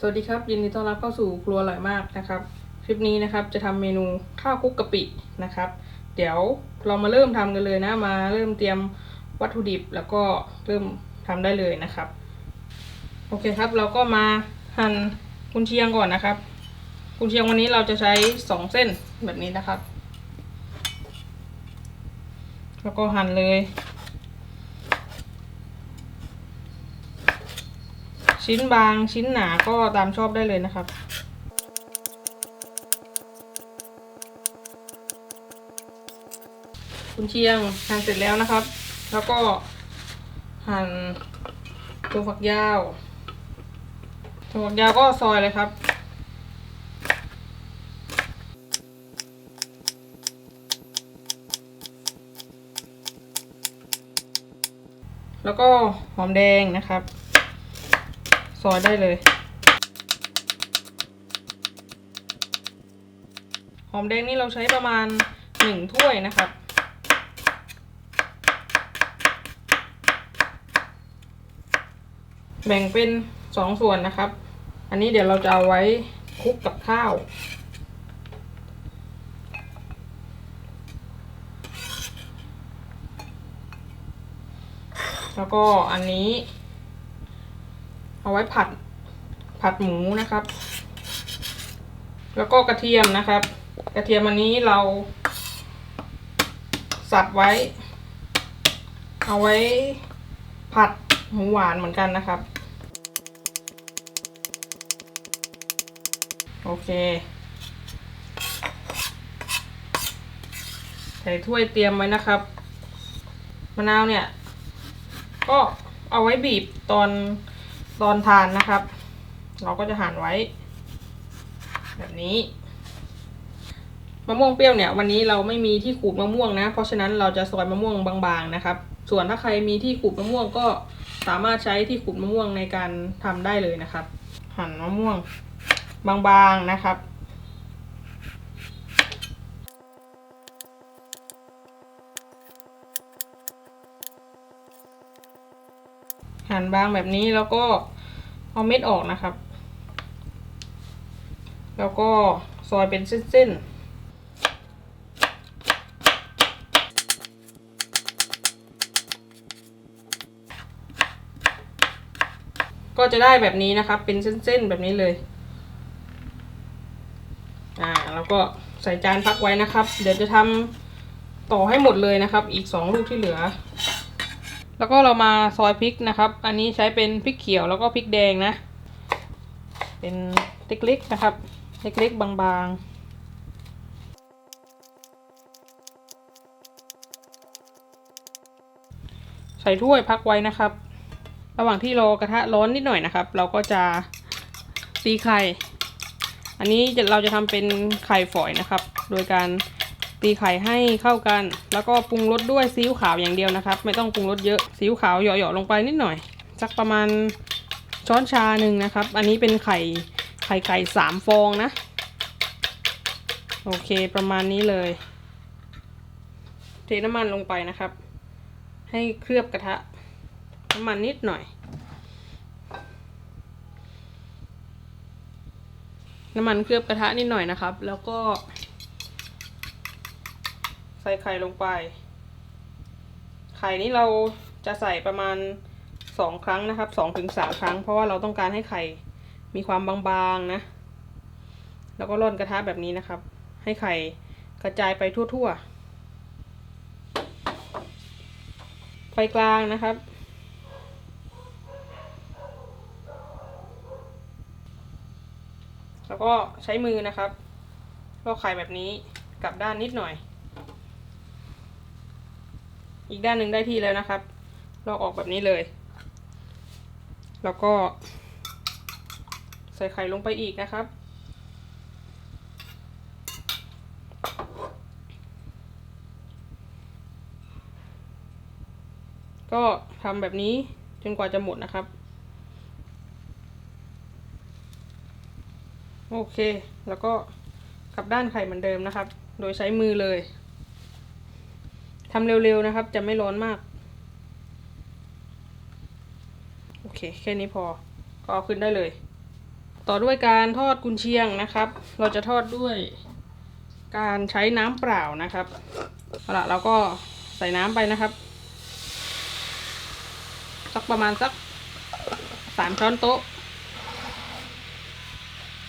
สวัสดีครับ ยินดีต้อนรับเข้าสู่ครัวอร่อยมากนะครับ คลิปนี้นะครับจะทำเมนูข้าวคุกกะปินะครับ เดี๋ยวเรามาเริ่มทำกันเลยนะมาเริ่มเตรียมวัตถุดิบแล้วก็เริ่มทำได้เลยนะครับ โอเคครับ เราก็มาหั่นกุนเชียงก่อนนะครับกุนเชียงวันนี้เราจะใช้สองเส้นแบบนี้นะครับ แล้วก็หั่นเลย ชิ้นบางชิ้นหนาก็ตามชอบได้เลยนะครับคุณเชียงหั่นเสร็จแล้วนะครับ แล้วก็หั่นตัวฝักยาวตัวฝักยาวก็ซอยเลยครับ แล้วก็หอมแดงนะครับ ซอยได้เลย หอมแดงนี่เราใช้ประมาณหนึ่งถ้วยนะครับ แบ่งเป็นสองส่วนนะครับ อันนี้เดี๋ยวเราจะเอาไว้คลุกกับข้าวแล้วก็อันนี้ เอาไว้ผัดผัดหมูนะครับ แล้วก็กระเทียมนะครับ กระเทียมอันนี้เรา สับไว้ เอาไว้ผัดหมูหวานเหมือนกันนะครับ โอเค ใส่ถ้วยเตรียมไว้นะครับ มะนาวเนี่ย ก็เอาไว้บีบตอน ตอนทานนะครับ เราก็จะหั่นไว้ แบบนี้มะม่วงเปรี้ยวเนี่ยวันนี้เราไม่มีที่ขูดมะม่วงนะ เพราะฉะนั้นเราจะซอยมะม่วงบางๆนะครับ ส่วนถ้าใครมีที่ขูดมะม่วงก็สามารถใช้ที่ขูดมะม่วงในการทำได้เลยนะครับ หั่นมะม่วงบางๆนะครับหั่นบางแบบนี้แล้วก็ เอาเม็ดออกนะครับ แล้วก็ซอยเป็นเส้นๆก็จะได้แบบนี้นะครับ เป็นเส้นๆแบบนี้เลย อ่า แล้วก็ใส่จานพักไว้นะครับ เดี๋ยวจะทำต่อให้หมดเลยนะครับ อีกสองลูกที่เหลือ แล้วก็เรามาซอยพริกนะครับ อันนี้ใช้เป็นพริกเขียวแล้วก็พริกแดงนะ เป็นเล็กๆนะครับ เล็กๆ บางๆใส่ถ้วยพักไว้นะครับ ระหว่างที่รอกระทะร้อนนิดหน่อยนะครับ เราก็จะตีไข่ อันนี้เราจะทำเป็นไข่ฝอยนะครับ โดยการ ตีไข่ให้เข้ากัน แล้วก็ปรุงรสด้วยซีอิ๊วขาวอย่างเดียวนะครับ ไม่ต้องปรุงรสเยอะซีอิ๊วขาวเหยาะๆลงไปนิดหน่อยสักประมาณช้อนชาหนึ่งนะครับ อันนี้เป็นไข่ไข่ไก่สามฟองนะ โอเคประมาณนี้เลย เทน้ำมันลงไปนะครับ ให้เคลือบกระทะน้ำมันนิดหน่อย น้ำมันเคลือบกระทะนิดหน่อยนะครับ แล้วก็ ใส่ไข่ลงไป ไข่นี้เราจะใส่ประมาณสองครั้งนะครับสองถึงสามครั้ง เพราะว่าเราต้องการให้ไข่มีความบางๆนะ แล้วก็ร่อนกระทะแบบนี้นะครับ ให้ไข่กระจายไปทั่วๆ ไฟกลางนะครับ แล้วก็ใช้มือนะครับลอกไข่แบบนี้กลับด้านนิดหน่อย อีกด้านหนึ่งได้ที่แล้วนะครับ ลอกออกแบบนี้เลย แล้วก็ ใส่ไข่ลงไปอีกนะครับ ก็ทำแบบนี้จนกว่าจะหมดนะครับ โอเค แล้วก็กลับด้านไข่เหมือนเดิมนะครับ โดยใช้มือเลย ทำเร็วๆนะครับ จะไม่ร้อนมาก โอเค แค่นี้พอ ก็เอาขึ้นได้เลย ต่อด้วยการทอดกุนเชียงนะครับ เราจะทอดด้วยการใช้น้ำเปล่านะครับเอาละเราก็ใส่น้ำไปนะครับ สักประมาณสักสามช้อนโต๊ะ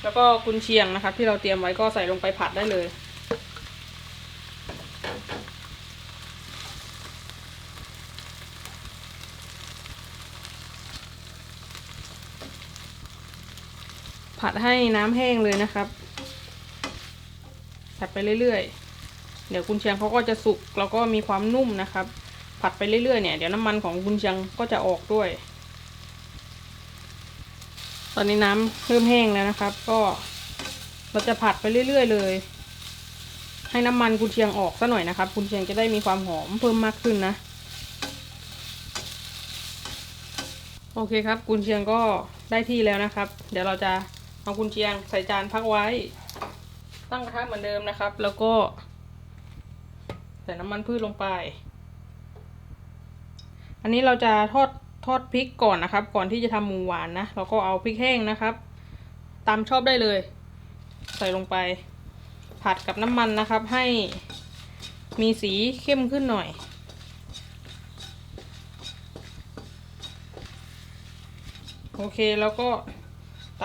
แล้วก็กุนเชียงนะครับ ที่เราเตรียมไว้ก็ใส่ลงไปผัดได้เลย ผัดให้น้ำแห้งเลยนะครับผัดไปเรื่อยๆ เดี๋ยวกุนเชียงเขาก็จะสุกแล้วก็มีความนุ่มนะครับ ผัดไปเรื่อยๆเนี่ยเดี๋ยวน้ำมันของกุนเชียงก็จะออกด้วย ตอนนี้น้ำเริ่มแห้งแล้วนะครับ ก็เราจะผัดไปเรื่อยๆ เลย ให้น้ำมันกุนเชียงออกซะหน่อยนะครับกุนเชียงจะได้มีความหอมเพิ่มมากขึ้นนะ โอเคครับกุนเชียงก็ได้ที่แล้วนะครับ เดี๋ยวเราจะ เอากุนเชียงใส่จานพักไว้ ตั้งกระทะเหมือนเดิมนะครับ แล้วก็ใส่น้ำมันพืชลงไป อันนี้เราจะทอดทอดพริกก่อนนะครับ ก่อนที่จะทำหมูหวานนะเราก็เอาพริกแห้งนะครับ ตามชอบได้เลย ใส่ลงไป ผัดกับน้ำมันนะครับ ให้มีสีเข้มขึ้นหน่อย โอเคแล้วก็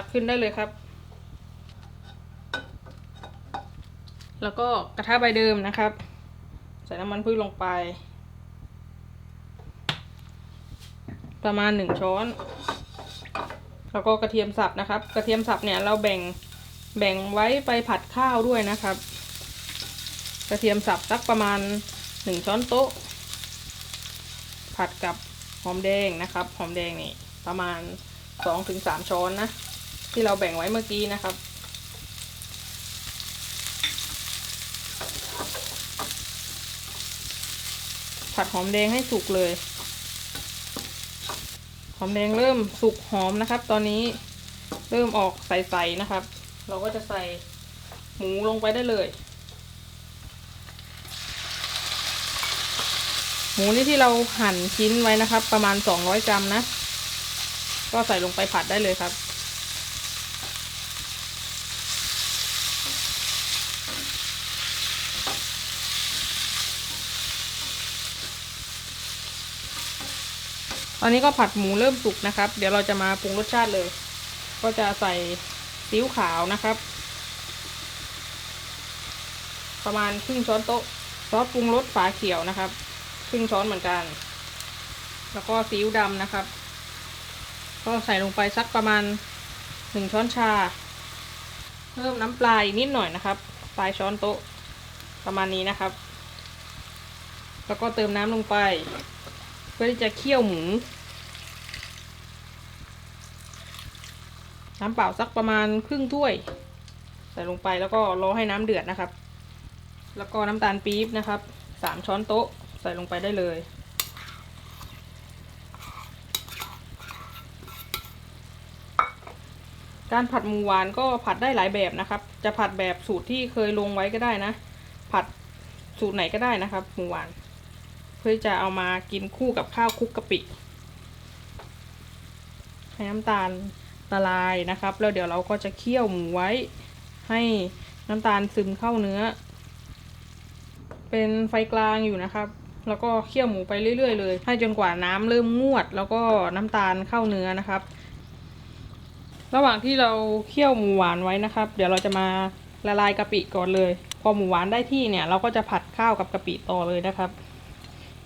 ตักขึ้นได้เลยครับ แล้วก็กระทะใบเดิมนะครับ ใส่น้ำมันพืชลงไป ประมาณหนึ่งช้อน แล้วก็กระเทียมสับนะครับ กระเทียมสับเนี่ยเราแบ่งแบ่งไว้ไปผัดข้าวด้วยนะครับ กระเทียมสับสักประมาณหนึ่งช้อนโต๊ะ ผัดกับหอมแดงนะครับ หอมแดงนี่ประมาณสองถึงสามช้อนนะ ที่เราแบ่งไว้เมื่อกี้นะครับ ผัดหอมแดงให้สุกเลย หอมแดงเริ่มสุกหอมนะครับ ตอนนี้เริ่มออกใสๆนะครับ เราก็จะใส่หมูลงไปได้เลย หมูนี่ที่เราหั่นชิ้นไว้นะครับ ประมาณ 200 กรัมนะ ก็ใส่ลงไปผัดได้เลยครับ ตอนนี้ก็ผัดหมูเริ่มสุกนะครับ เดี๋ยวเราจะมาปรุงรสชาติเลย ก็จะใส่ซีอิ๊วขาวนะครับ ประมาณครึ่งช้อนโต๊ะซอสปรุงรสฝาเขียวนะครับ ครึ่งช้อนเหมือนกัน แล้วก็ซีอิ๊วดำนะครับ ก็ใส่ลงไปสักประมาณหนึ่งช้อนชา เพิ่มน้ำปลาอีกนิดหน่อยนะครับ ปลายช้อนโต๊ะประมาณนี้นะครับ แล้วก็เติมน้ำลงไป พื่อที่จะเคี่ยวหมู น้ำเปล่าสักประมาณครึ่งถ้วย ใส่ลงไปแล้วก็รอให้น้ำเดือดนะครับ แล้วก็น้ำตาลปี๊บนะครับสามช้อนโต๊ะใส่ลงไปได้เลยการผัดหมูหวานก็ผัดได้หลายแบบนะครับ จะผัดแบบสูตรที่เคยลงไว้ก็ได้นะ ผัดสูตรไหนก็ได้นะครับหมูหวาน เพื่อจะเอามากินคู่กับข้าวคลุกกะปิให้น้ำตาลละลายนะครับ แล้วเดี๋ยวเราก็จะเคี่ยวหมูไว้ ให้น้ำตาลซึมเข้าเนื้อ เป็นไฟกลางอยู่นะครับ แล้วก็เคี่ยวหมูไปเรื่อยๆ เลย ให้จนกว่าน้ำเริ่มงวด แล้วก็น้ำตาลเข้าเนื้อนะครับ ระหว่างที่เราเคี่ยวหมูหวานไว้นะครับ เดี๋ยวเราจะมาละลายกะปิก่อนเลย พอหมูหวานได้ที่เนี่ย เราก็จะผัดข้าวกับกะปิต่อเลยนะครับ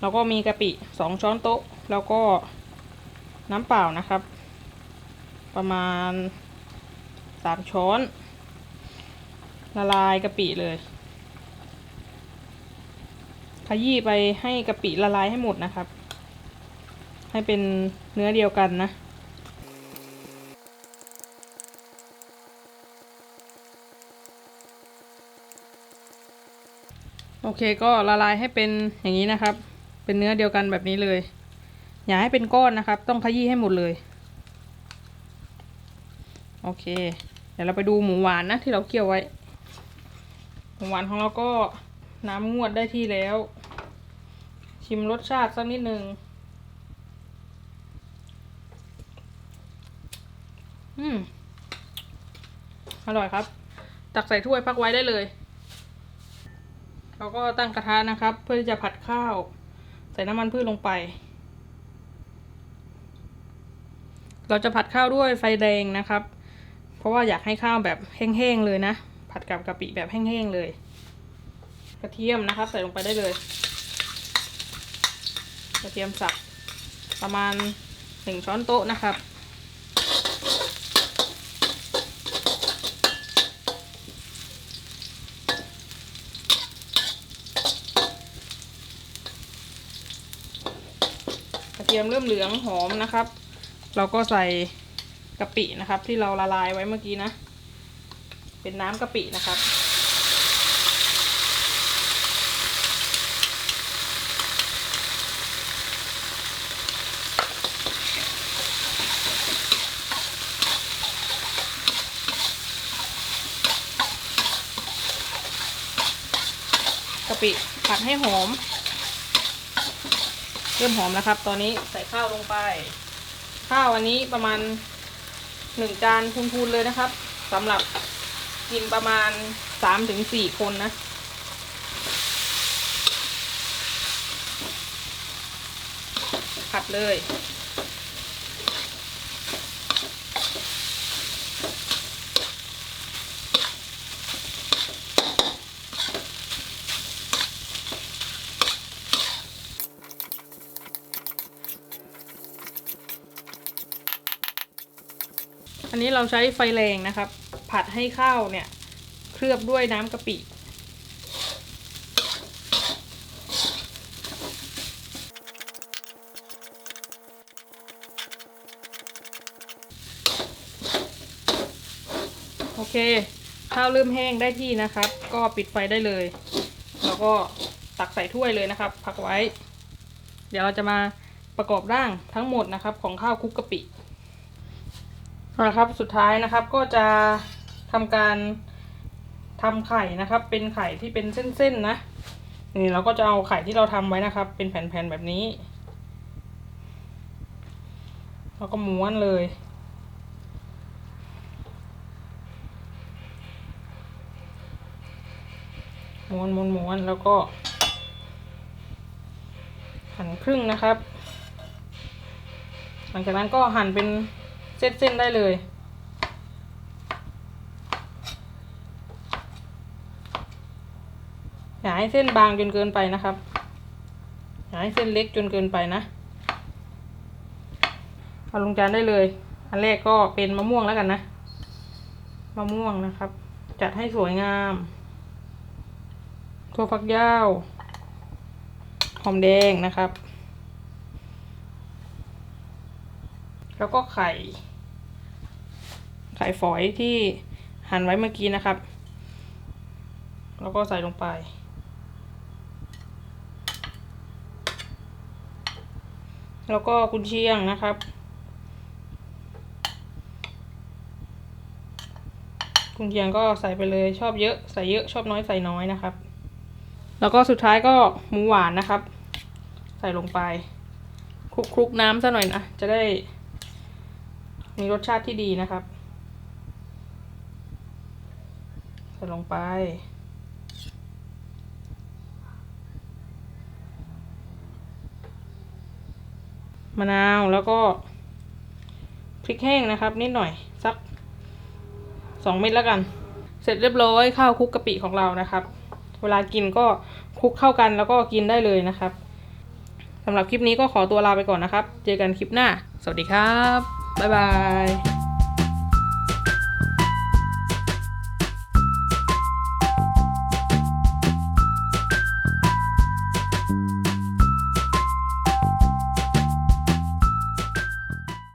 แล้วก็มีกะปิสองช้อนโต๊ะ แล้วก็น้ำเปล่านะครับ ประมาณสามช้อนละลายกะปิเลยขยี้ไปให้กะปิละลายให้หมดนะครับ ให้เป็นเนื้อเดียวกันนะ โอเคก็ละลายให้เป็นอย่างนี้นะครับ เป็นเนื้อเดียวกันแบบนี้เลย อย่าให้เป็นก้อนนะครับ ต้องขยี้ให้หมดเลย โอเค เดี๋ยวเราไปดูหมูหวานนะที่เราเคี่ยวไว้ หมูหวานของเราก็น้ำงวดได้ที่แล้ว ชิมรสชาติสักนิดนึงอืม อร่อยครับ ตักใส่ถ้วยพักไว้ได้เลย เราก็ตั้งกระทะนะครับ เพื่อที่จะผัดข้าว ใส่น้ำมันพืชลงไป เราจะผัดข้าวด้วยไฟแดงนะครับ เพราะว่าอยากให้ข้าวแบบแห้งๆเลยนะ ผัดกับกะปิแบบแห้งๆเลย กระเทียมนะครับ ใส่ลงไปได้เลย กระเทียมสับประมาณหนึ่งช้อนโต๊ะนะครับ กระเทียมเริ่มเหลืองหอมนะครับ เราก็ใส่กะปินะครับ ที่เราละลายไว้เมื่อกี้นะ เป็นน้ำกะปินะครับ กะปิผัดให้หอม เริ่มหอมแล้วครับ ตอนนี้ใส่ข้าวลงไป ข้าวอันนี้ประมาณหนึ่งจานพูนๆเลยนะครับสำหรับกินประมาณสามถึงสี่คนนะ ผัดเลย เราใช้ไฟแรงนะครับ ผัดให้ข้าวเนี่ยเคลือบด้วยน้ำกะปิโอเค ข้าวเริ่มแห้งได้ที่นะครับ ก็ปิดไฟได้เลย แล้วก็ตักใส่ถ้วยเลยนะครับ พักไว้ เดี๋ยวเราจะมาประกอบร่างทั้งหมดนะครับ ของข้าวคลุกกะปิ เอาละครับสุดท้ายนะครับก็จะทำการทำไข่นะครับ เป็นไข่ที่เป็นเส้นๆนะนี่เราก็จะเอาไข่ที่เราทำไว้นะครับ เป็นแผ่นๆแบบนี้แล้วก็ม้วนเลย ม้วนม้วนม้วนแล้วก็หั่นครึ่งนะครับ หลังจากนั้นก็หั่นเป็น เส้นๆได้เลยอย่าให้เส้นบางจนเกินไปนะครับอย่าให้เส้นเล็กจนเกินไปนะเอาลงจานได้เลย อันแรกก็เป็นมะม่วงแล้วกันนะ มะม่วงนะครับ จัดให้สวยงามถั่วฝักยาว หอมแดงนะครับ แล้วก็ไข่ ไข่ฝอยที่หั่นไว้เมื่อกี้นะครับ แล้วก็ใส่ลงไป แล้วก็กุนเชียงนะครับกุนเชียงก็ใส่ไปเลยชอบเยอะใส่เยอะชอบน้อยใส่น้อยนะครับ แล้วก็สุดท้ายก็หมูหวานนะครับ ใส่ลงไปคลุกคลุกน้ำซะหน่อยนะจะได้ มีรสชาติที่ดีนะครับใส่ลงไป มะนาวแล้วก็พริกแห้งนะครับ นิดหน่อยสักสองเม็ดแล้วกัน เสร็จเรียบร้อยข้าวคลุกกะปิของเรานะครับ เวลากินก็คลุกเข้ากันแล้วก็กินได้เลยนะครับสำหรับคลิปนี้ก็ขอตัวลาไปก่อนนะครับ เจอกันคลิปหน้า สวัสดีครับ บ๊ายบาย